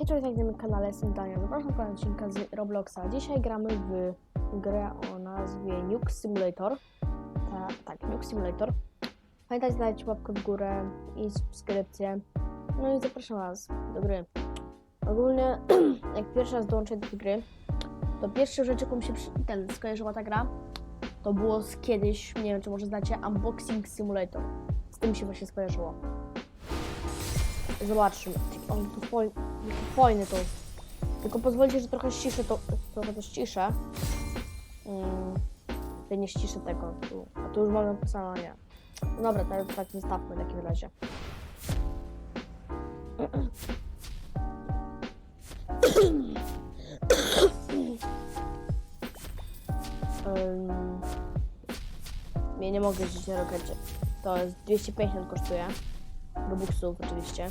Hej, cześć, na moim kanale, jestem Daniel. Zapraszam kolejny odcinka z Robloxa. Dzisiaj gramy w grę o nazwie Nuke Simulator. Ta, tak, Nuke Simulator. Pamiętajcie, dajcie łapkę w górę i subskrypcję. No i zapraszam Was do gry. Ogólnie, jak pierwszy raz dołączę do tej gry, to pierwszą rzecz, jaką się przy... ten skojarzyła ta gra, to było z kiedyś, nie wiem, czy może znacie, Unboxing Simulator. Z tym się właśnie skojarzyło. Zobaczmy. On tu fajny to. Tylko pozwólcie, że trochę ściszę to, trochę to ściszę. Mm, to nie ściszę tego. Tu. A tu już mam napisane, nie. No dobra, to tak zostawmy w takim razie. Ym, nie, nie mogę żyć na rokecie. To jest 250 kosztuje. Robuxów oczywiście.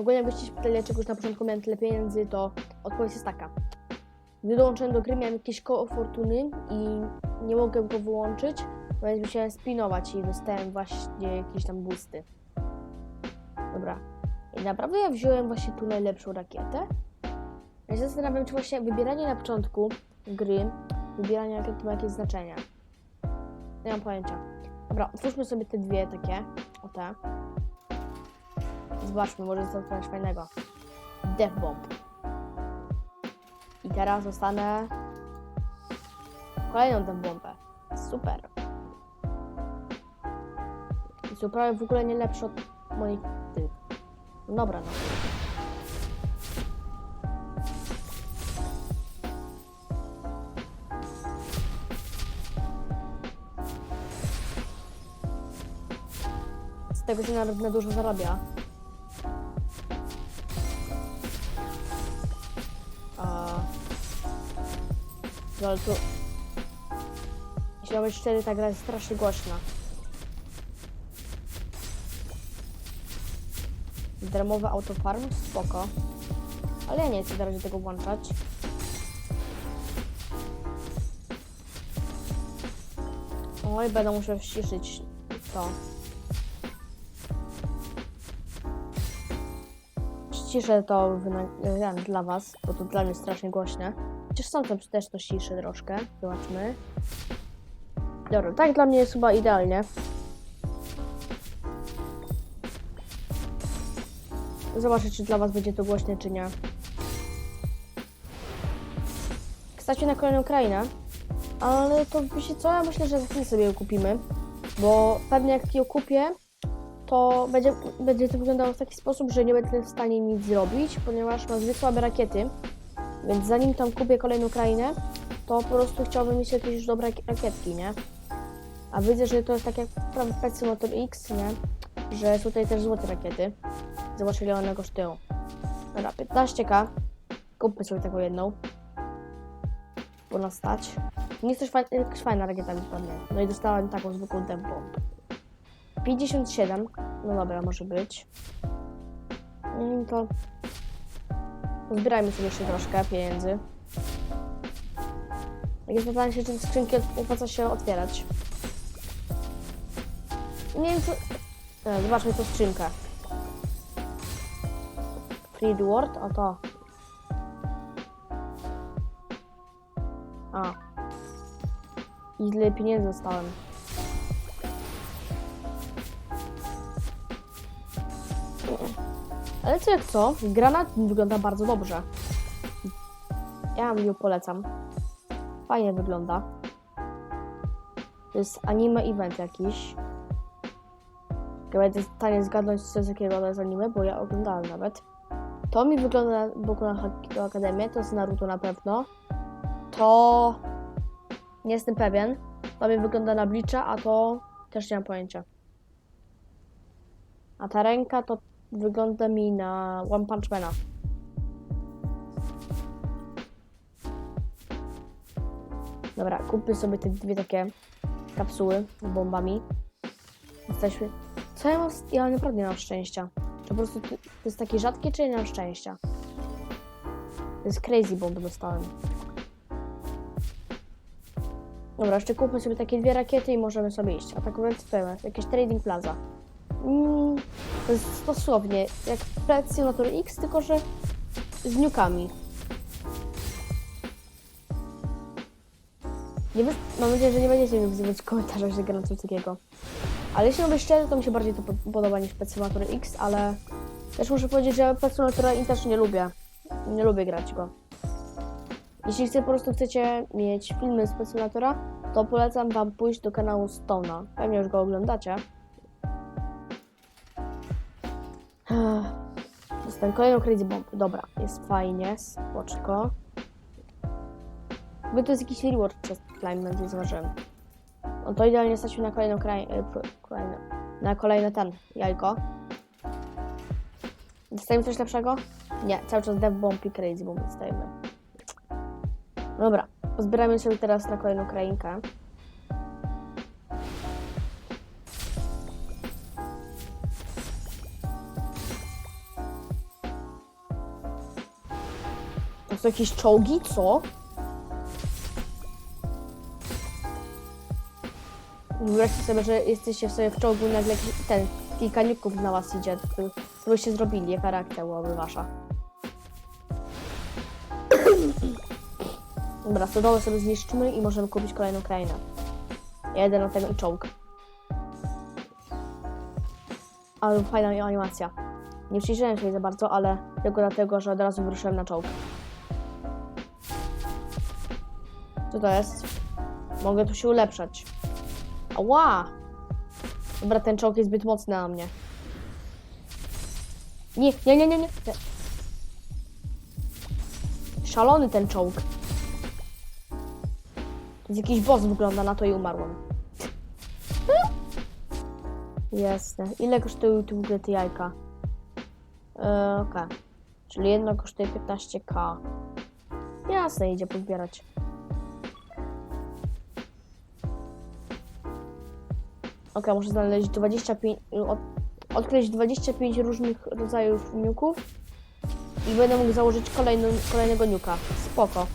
Ogóle jakbyście się pytali, już na początku miałem tyle pieniędzy, to odpowiedź jest taka. Gdy dołączyłem do gry, miałem jakieś koło fortuny i nie mogłem go wyłączyć, więc musiałem spinować i dostałem właśnie jakieś tam boosty. Dobra. I naprawdę ja wziąłem właśnie tu najlepszą rakietę. Ja się zastanawiam, czy właśnie wybieranie na początku gry, wybieranie rakiety ma jakieś znaczenie. Nie mam pojęcia. Dobra, otwórzmy sobie te dwie takie. O te. Zobaczmy, może to coś fajnego. Death Bomb. I teraz dostanę kolejną Death Bombę. Super. I prawie w ogóle nie lepsze od moich tych. No dobra, no. Z tego się nawet na dużo zarabia. No ale tu... Jeśli być szczery, ta gra jest strasznie głośna. Darmowy autofarm? Spoko. Ale ja nie chcę razie tego włączać. Oj, będę musiał ściszyć to. Ściszę to wyna- ja, dla Was, bo to dla mnie strasznie głośne. Chociaż sam to też to ciszę troszkę. Zobaczmy. Dobra, tak dla mnie jest chyba idealnie. Zobaczę, czy dla Was będzie to głośne, czy nie. Stać na kolejną krainę. Ale to wiecie co, ja myślę, że za chwilę sobie ją kupimy. Bo pewnie jak ją kupię, to będzie, będzie to wyglądało w taki sposób, że nie będę w stanie nic zrobić, ponieważ mam zbyt słabe rakiety. Więc zanim tam kupię kolejną krainę, to po prostu chciałbym mieć jakieś już dobre rak- rakietki, nie? A widzę, że to jest tak jak w Motor X, nie? Że tutaj też złote rakiety. Zobacz ile one kosztują. Dobra, 15k. Kupmy sobie taką jedną. Bo nas stać. Nie jest też fajna, rakieta wypadnie. No i dostałem taką zwykłą tempo. 57. No dobra, może być. Mm, to zbierajmy sobie jeszcze troszkę pieniędzy. Jak jest pytanie się, czy te skrzynki opłaca się otwierać. Nie wiem co... E, zobaczmy tą skrzynkę. Free reward? O to. A. I ile pieniędzy dostałem. Ale co jak co, granat wygląda bardzo dobrze. Ja ją polecam. Fajnie wygląda. To jest anime event jakiś. Chyba jestem w stanie zgadnąć co z jakiego jest anime, bo ja oglądałem nawet. To mi wygląda na boku na Akademię, to jest Naruto na pewno. To... Nie jestem pewien. To mi wygląda na Bleacha, a to też nie mam pojęcia. A ta ręka to wygląda mi na One Punch Mana. Dobra, kupmy sobie te dwie takie kapsuły z bombami. Jesteśmy... Co ja mam... Ja naprawdę nie mam szczęścia. To po prostu to jest takie rzadkie, czy nie mam szczęścia? To jest crazy bomb dostałem. Dobra, jeszcze kupmy sobie takie dwie rakiety i możemy sobie iść. A tak więc to jest jakieś trading plaza. Mm, to jest dosłownie jak Simulator X, tylko że z niukami. Nie wy... Mam nadzieję, że nie będziecie mi wzywać w komentarzach, że gram coś takiego. Ale jeśli mam być szczery, to mi się bardziej to pod- podoba niż Pet X, ale też muszę powiedzieć, że Pet Simulatora też nie lubię. Nie lubię grać go. Jeśli chce, po prostu chcecie mieć filmy z Pet to polecam wam pójść do kanału Stona. Pewnie już go oglądacie. Jest ten kolejny Crazy Bomb. Dobra, jest fajnie, spoczko. Jakby to jest jakiś reward przez Climb, nie zauważyłem. No to idealnie stać na kolejną kraj... e, kolejne, na kolejne ten, jajko. Dostajemy coś lepszego? Nie, cały czas Dev Bomb i Crazy Bomb dostajemy. Dobra, pozbieramy sobie teraz na kolejną krainkę. Są jakieś czołgi? Co? Wyobraźcie sobie, że jesteście sobie w czołgu nagle ten, kilka niuków na was idzie, co byście zrobili, jaka reakcja byłaby wasza? Dobra, stodołę sobie zniszczymy i możemy kupić kolejną krainę. Jedę na ten czołg. Ale fajna animacja. Nie przyjrzałem się jej za bardzo, ale tylko dlatego, że od razu wyruszyłem na czołg. Co to jest? Mogę tu się ulepszać. Ała! Dobra, ten czołg jest zbyt mocny na mnie. Nie, nie, nie, nie, nie. Szalony ten czołg. Jest jakiś boss wygląda na to i umarłem. Jasne. Ile kosztują tu w ogóle te jajka? Eee, Okej. Czyli jedno kosztuje 15k. Jasne, idzie pozbierać. Okej, muszę znaleźć 25... Od, odkryć 25 różnych rodzajów niuków. I będę mógł założyć kolejny, kolejnego niuka. Spoko.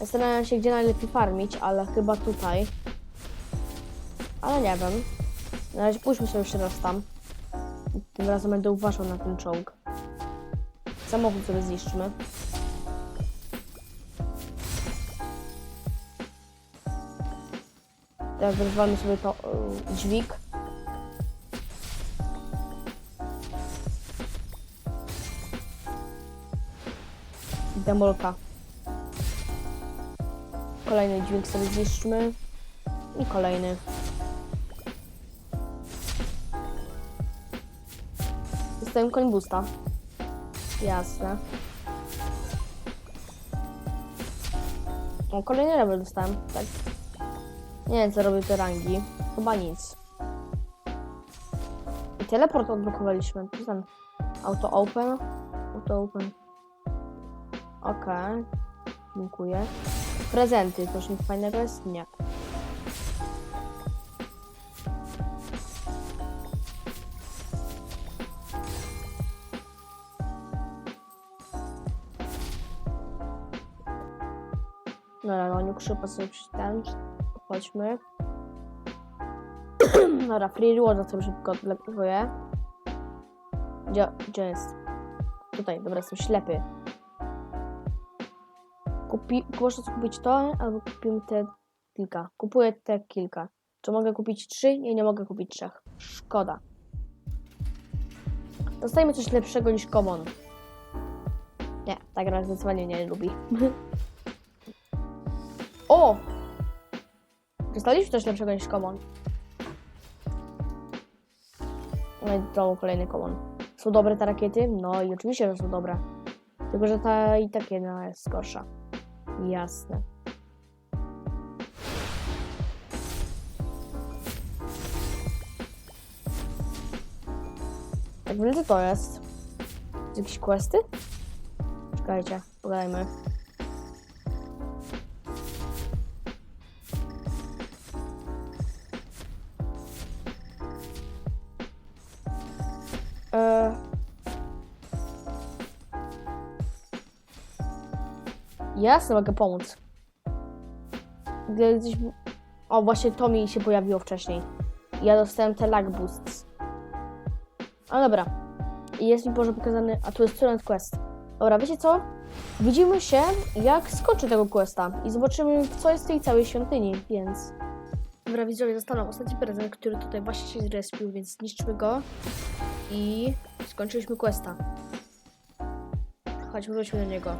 Zastanawiam się, gdzie najlepiej farmić, ale chyba tutaj. Ale nie wiem. Na razie pójdźmy sobie jeszcze raz tam. Tym razem będę uważał na ten czołg. Samochód sobie zniszczymy. Teraz rozwalmy sobie to y, dźwig. Demolka. Kolejny dźwięk sobie zniszczmy. I kolejny. Dostałem koń boosta. Jasne. O, kolejny level dostałem, tak. Nie wiem, co robią te rangi. Chyba nic. I teleport odblokowaliśmy. Ten auto open. Auto open. Okej. Dziękuję. Prezenty. Już nic fajnego jest? Nie. No nie krzypa sobie ten. Chodźmy. Dobra, free reward sobie szybko odblokuję. Gdzie, gdzie jest? Tutaj, dobra, jestem ślepy. Kupi, muszę kupić to, albo kupimy te kilka. Kupuję te kilka. Czy mogę kupić trzy? Nie, nie mogę kupić trzech. Szkoda. Dostajemy coś lepszego niż common. Nie, ta gra zdecydowanie nie lubi. o! Dostaliśmy coś lepszego niż common. No i znowu kolejny common. Są dobre te rakiety? No i oczywiście, że są dobre. Tylko, że ta i tak jedna jest gorsza. Jasne. Tak co to jest? Jakieś questy? Czekajcie, pogadajmy. Jasne, mogę pomóc. gdzieś... O, właśnie to mi się pojawiło wcześniej. Ja dostałem te lag boosts. A dobra. Jest mi może pokazany... A tu jest Student Quest. Dobra, wiecie co? Widzimy się, jak skończę tego questa i zobaczymy, co jest w tej całej świątyni, więc... Dobra, widzowie, został ostatni prezent, który tutaj właśnie się zrespił, więc zniszczmy go i skończyliśmy questa. Chodź, wróćmy do niego.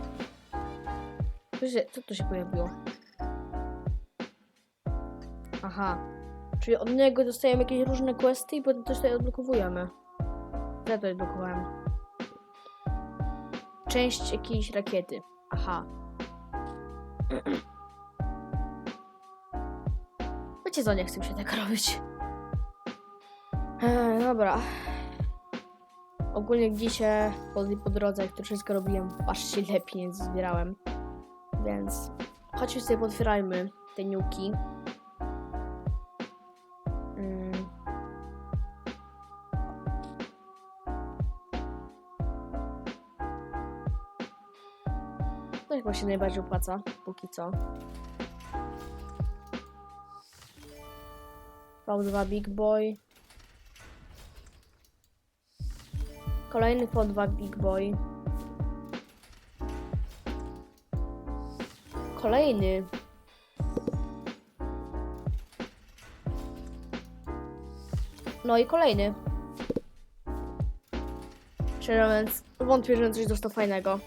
Co, się, co tu się pojawiło? Aha. Czyli od niego dostajemy jakieś różne questy i potem też tutaj odblokowujemy. Ja tutaj odblokowałem? Część jakiejś rakiety. Aha. Wiecie co, nie chcę się tak robić. Eee, dobra. Ogólnie dzisiaj po, po drodze, jak to wszystko robiłem, aż się pieniędzy zbierałem. Więc chodźmy sobie potwierajmy te niuki. Mm. To chyba się najbardziej opłaca, póki co. V2 Big Boy. Kolejny V2 Big Boy. Kolejny. No i kolejny. Szczerze mówiąc, wątpię, że coś dostał fajnego.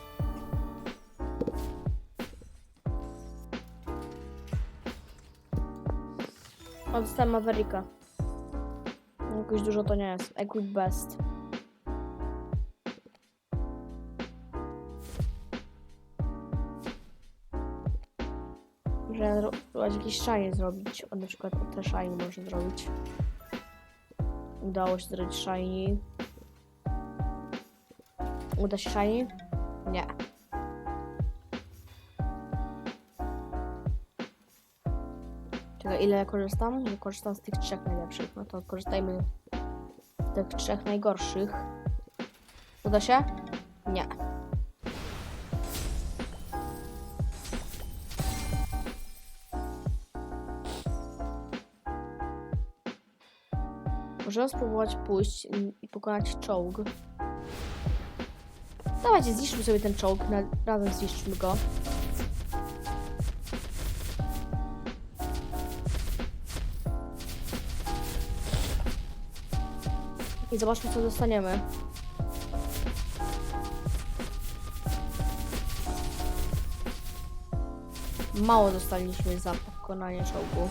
O, dostałem Mavericka. Jakoś dużo to nie jest. Equip Best. Jakieś shiny zrobić. O, na przykład te shiny można zrobić. Udało się zrobić shiny. Uda się? Nie. Czekaj, ile ja korzystam? Ja korzystam z tych trzech najlepszych. No to korzystajmy z tych trzech najgorszych. Uda się? Nie. Możemy spróbować pójść i- pokonać czołg. Dawajcie, zniszczmy sobie ten czołg. Razem zniszczmy go. I zobaczmy, co dostaniemy. Mało dostaliśmy za pokonanie czołgu.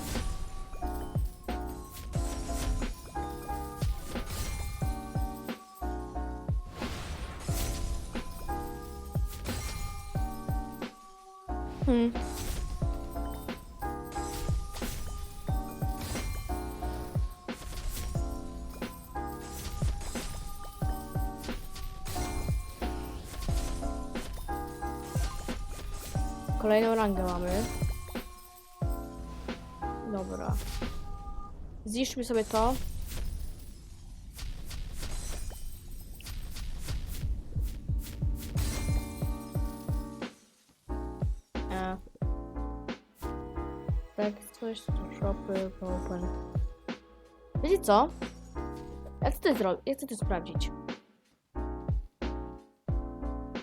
Zniszczmy sobie to. Tak, coś, shopy, open. Wiecie co? Ja chcę to zrobić, ja chcę to sprawdzić.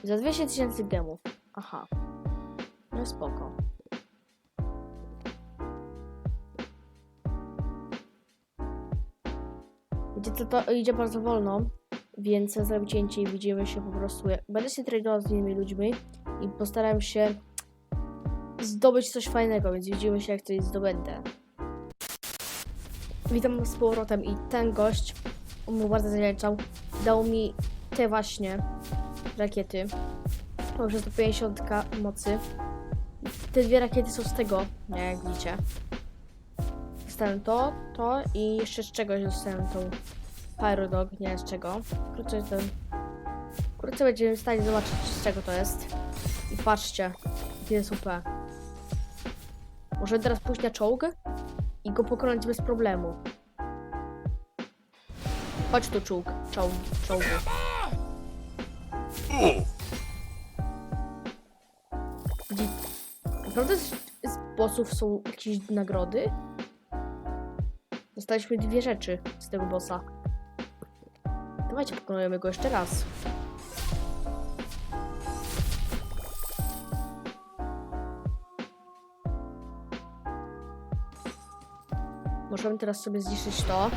Za 200 tysięcy gemów. Aha. No spoko. Co, to idzie bardzo wolno, więc ja zrobię cięcie i widzimy się po prostu. Będę się tradował z innymi ludźmi i postaram się zdobyć coś fajnego, więc widzimy się jak coś zdobędę. Witam z powrotem i ten gość, on mu bardzo zaliczał, dał mi te właśnie rakiety. Mam już 150 mocy. Te dwie rakiety są z tego, jak widzicie. Dostałem to, to i jeszcze z czegoś dostałem tą Pyrodog, nie z czego. Wkrótce ten... Wkrótce będziemy w stanie zobaczyć z czego to jest. I patrzcie, jakie jest UP. Możemy teraz pójść na czołg i go pokonać bez problemu. Chodź tu czołg, czołg. Gdzie... Naprawdę jest, jest bossów są jakieś nagrody? Dostaliśmy dwie rzeczy z tego bossa. Dawajcie, pokonujemy go jeszcze raz. Możemy teraz sobie zniszczyć to.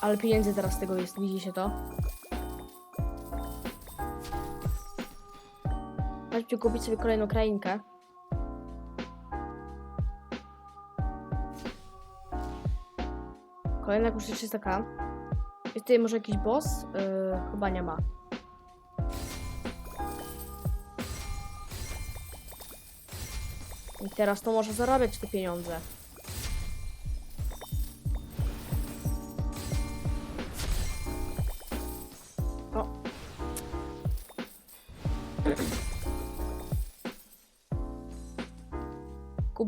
Ale pieniędzy teraz z tego jest, widzicie to? Chodźcie kupić sobie kolejną krainkę. Kolejna kosztuje 300k. Jest tutaj może jakiś boss? Yy, chyba nie ma. I teraz to może zarabiać te pieniądze.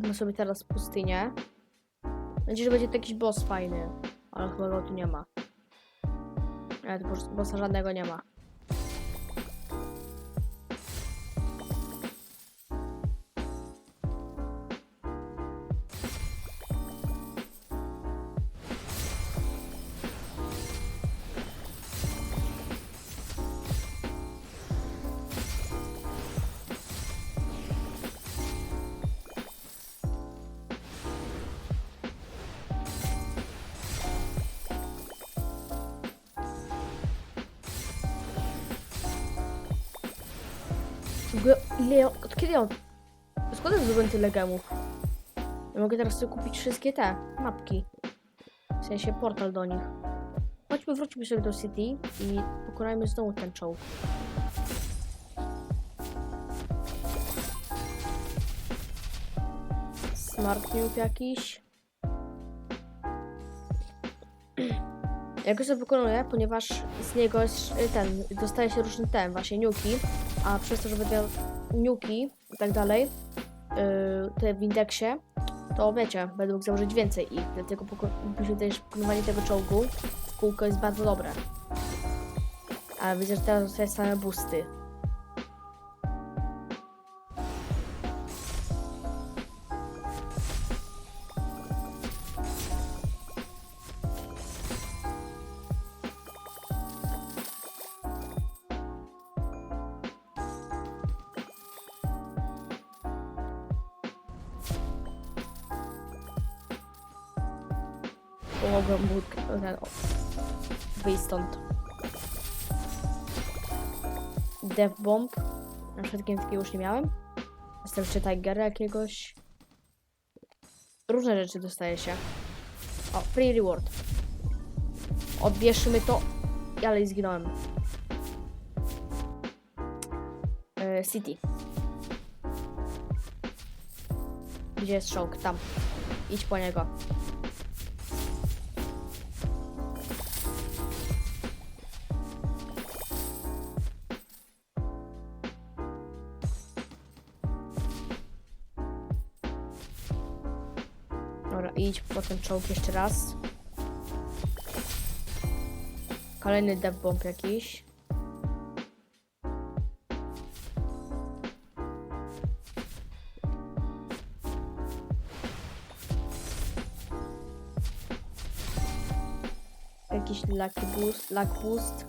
Kupmy sobie teraz pustynię. Będzie, że będzie to jakiś boss fajny. Ale chyba go tu nie ma. Ale tu boss- bossa żadnego nie ma. Ile od kiedy ja... Skąd ja zdobyłem tyle gemów? Ja mogę teraz sobie kupić wszystkie te mapki. W sensie portal do nich. Chodźmy, wróćmy sobie do City i pokonajmy znowu ten czołg. Smart jakiś. Ja go sobie pokonuję, ponieważ z niego jest y, ten, dostaje się różny ten, właśnie niuki, a przez to, że będę niuki i tak dalej, yy, te w indeksie, to wiecie, będę mógł założyć więcej ich, dlatego myślę też pokonywanie tego czołgu w kółko jest bardzo dobre. Ale widzę, że teraz dostaję same boosty. Death Bomb. Na przykład takiego już nie miałem. Jestem jeszcze Tigera jakiegoś. Różne rzeczy dostaje się. O, free reward. Odbierzmy to. Ale zginąłem. E, City. Gdzie jest czołg? Tam. Idź po niego. Ten czołg jeszcze raz. Kolejny death bomb jakiś. Jakiś lucky boost, luck boost.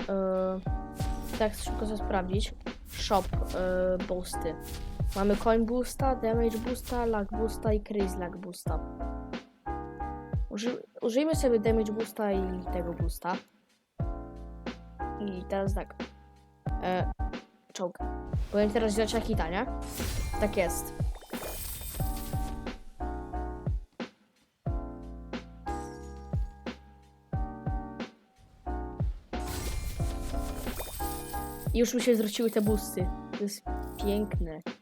Yy, tak, szybko sobie sprawdzić. Shop yy, boosty. Mamy coin boosta, damage boosta, luck boosta i crazy luck boosta. Uży, użyjmy sobie damage boosta i tego boosta. I teraz tak. E, czołg. Powinien teraz wziąć hita, nie? Tak jest. I już mi się zwróciły te boosty. To jest piękne.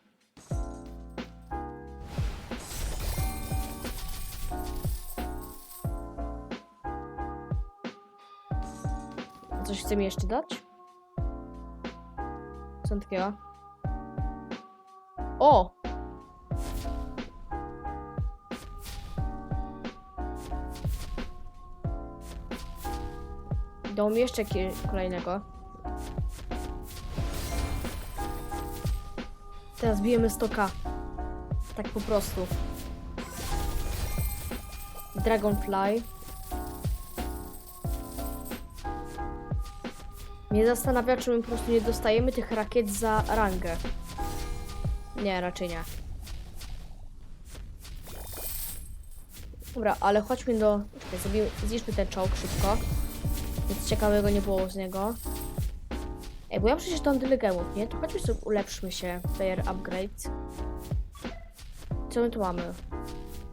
Coś chce mi jeszcze dać? Co takiego? O! Dał mi jeszcze kolejnego. Teraz bijemy 100k. Tak po prostu. Dragonfly. Mnie zastanawia, czy my po prostu nie dostajemy tych rakiet za rangę. Nie, raczej nie. Dobra, ale chodźmy do... Czekaj, zrobimy, zniszczmy ten czołg szybko. Nic ciekawego nie było z niego. Ej, bo ja przecież tam tyle nie? To chodźmy sobie, ulepszmy się. Player upgrades. Co my tu mamy?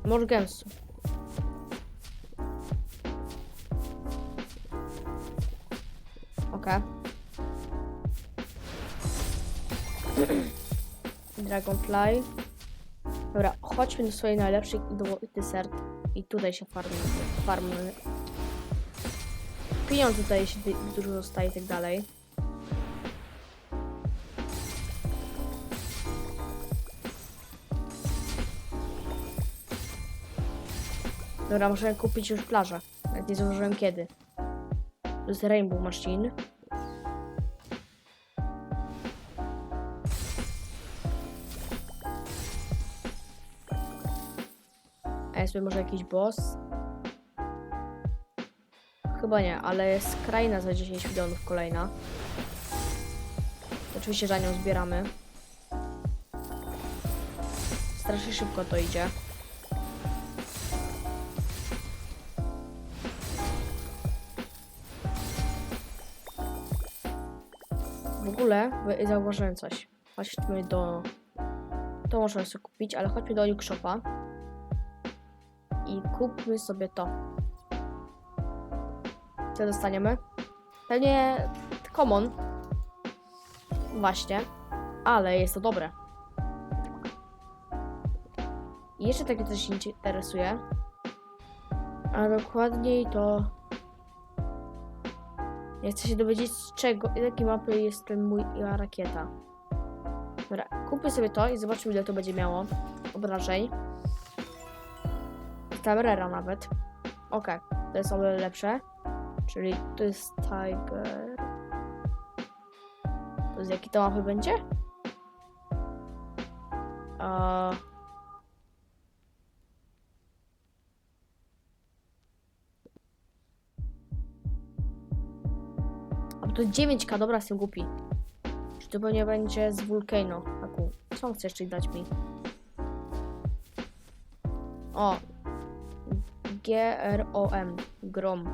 More. Okej. Dragonfly. Dobra, chodźmy do swojej najlepszej desert i tutaj się farmy. farmy. Pieniądz tutaj się dużo zostaje i tak dalej. Dobra, możemy kupić już plażę. Nawet nie zauważyłem kiedy. To jest Rainbow Machine. Tu może jakiś boss? Chyba nie, ale jest kraina za 10 milionów kolejna. Oczywiście za nią zbieramy. Strasznie szybko to idzie. W ogóle zauważyłem coś. Chodźmy do... To możemy sobie kupić, ale chodźmy do Nuke Shopa. I kupmy sobie to. Co dostaniemy? Pewnie common. Właśnie. Ale jest to dobre. I jeszcze takie coś interesuje. A dokładniej to... Ja chcę się dowiedzieć z czego, jakiej mapy jest ten mój rakieta. Dobra, kupmy sobie to i zobaczymy ile to będzie miało obrażeń. Tam rera nawet. Okej, to jest o wiele lepsze. Czyli to jest Tiger. To z jakiej to mapy będzie? Eee... A to 9k, dobra, jestem głupi. Czy to pewnie będzie z Volcano? Aku, co on chce jeszcze dać mi? O! G-R-O-M. Grom.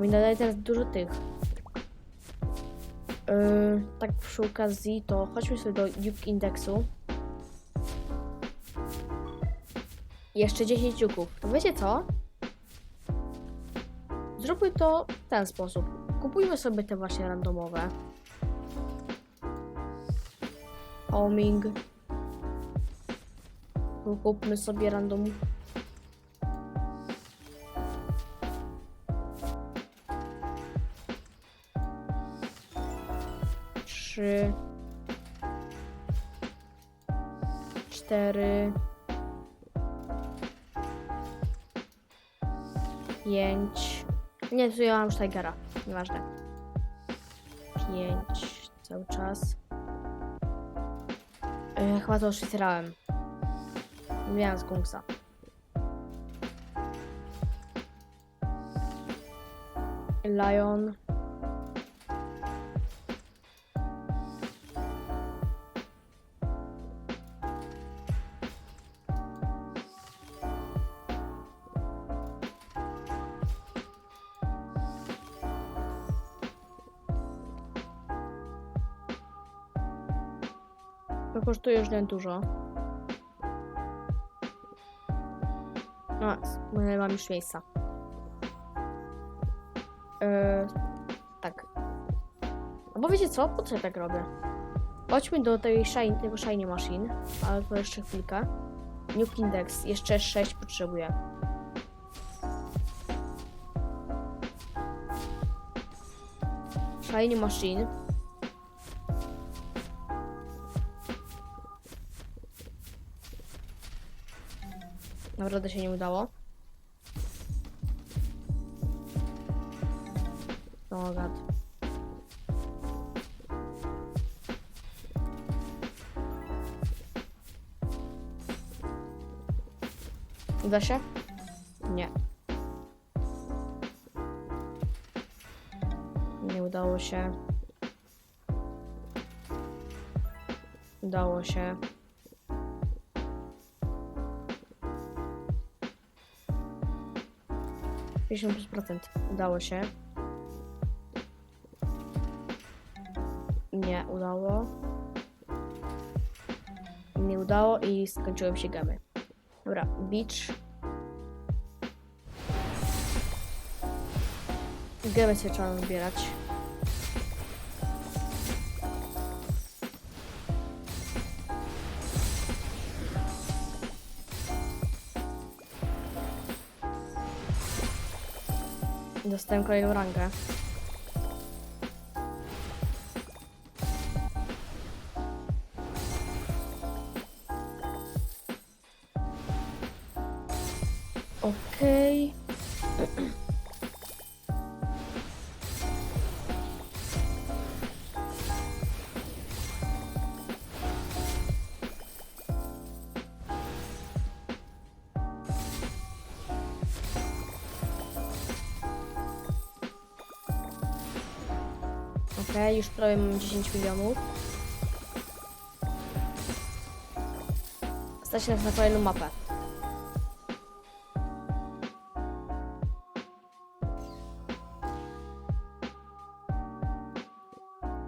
Mi nadaje teraz dużo tych. Yy, tak przy okazji, to chodźmy sobie do Duke Indexu. Jeszcze 10 dziuków. To wiecie co? Zróbmy to w ten sposób. Kupujmy sobie te właśnie randomowe. Homing. Kupmy sobie random. Trzy. Cztery. Pięć. Nie, tu ja mam już Tigera. Nieważne. Pięć. Cały czas. Yy, chyba to otwierałem. Miałem z. Lion. To kosztuje już nie dużo. No, mam już miejsca. Yy, tak. No bo wiecie co? Po co ja tak robię? Chodźmy do tej shine, tego Shiny Machine, ale to jeszcze chwilkę. Nuke Index, jeszcze 6 potrzebuję. Shiny Machine. Naprawdę się nie udało. No gad. Uda się? Nie. Nie udało się. Udało się. Pięćdziesiąt procent. Udało się. Nie udało. Nie udało i skończyłem się gamy. Dobra, beach. Gemy sobie trzeba zbierać. Dostałem kolejną rangę. Już prawie mam 10 milionów. Stać nas na kolejną mapę.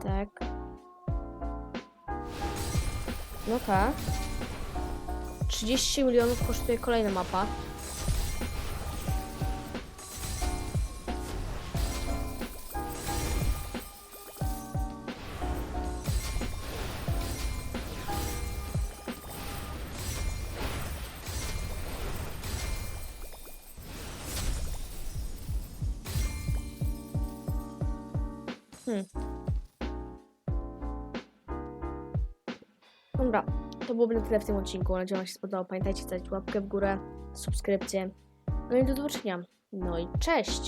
Tak. No tak. 30 milionów kosztuje kolejna mapa. Byłoby na tyle w tym odcinku. Mam nadzieję, że Wam się spodobało. Pamiętajcie, dać łapkę w górę, subskrypcję. No i do zobaczenia. No i cześć!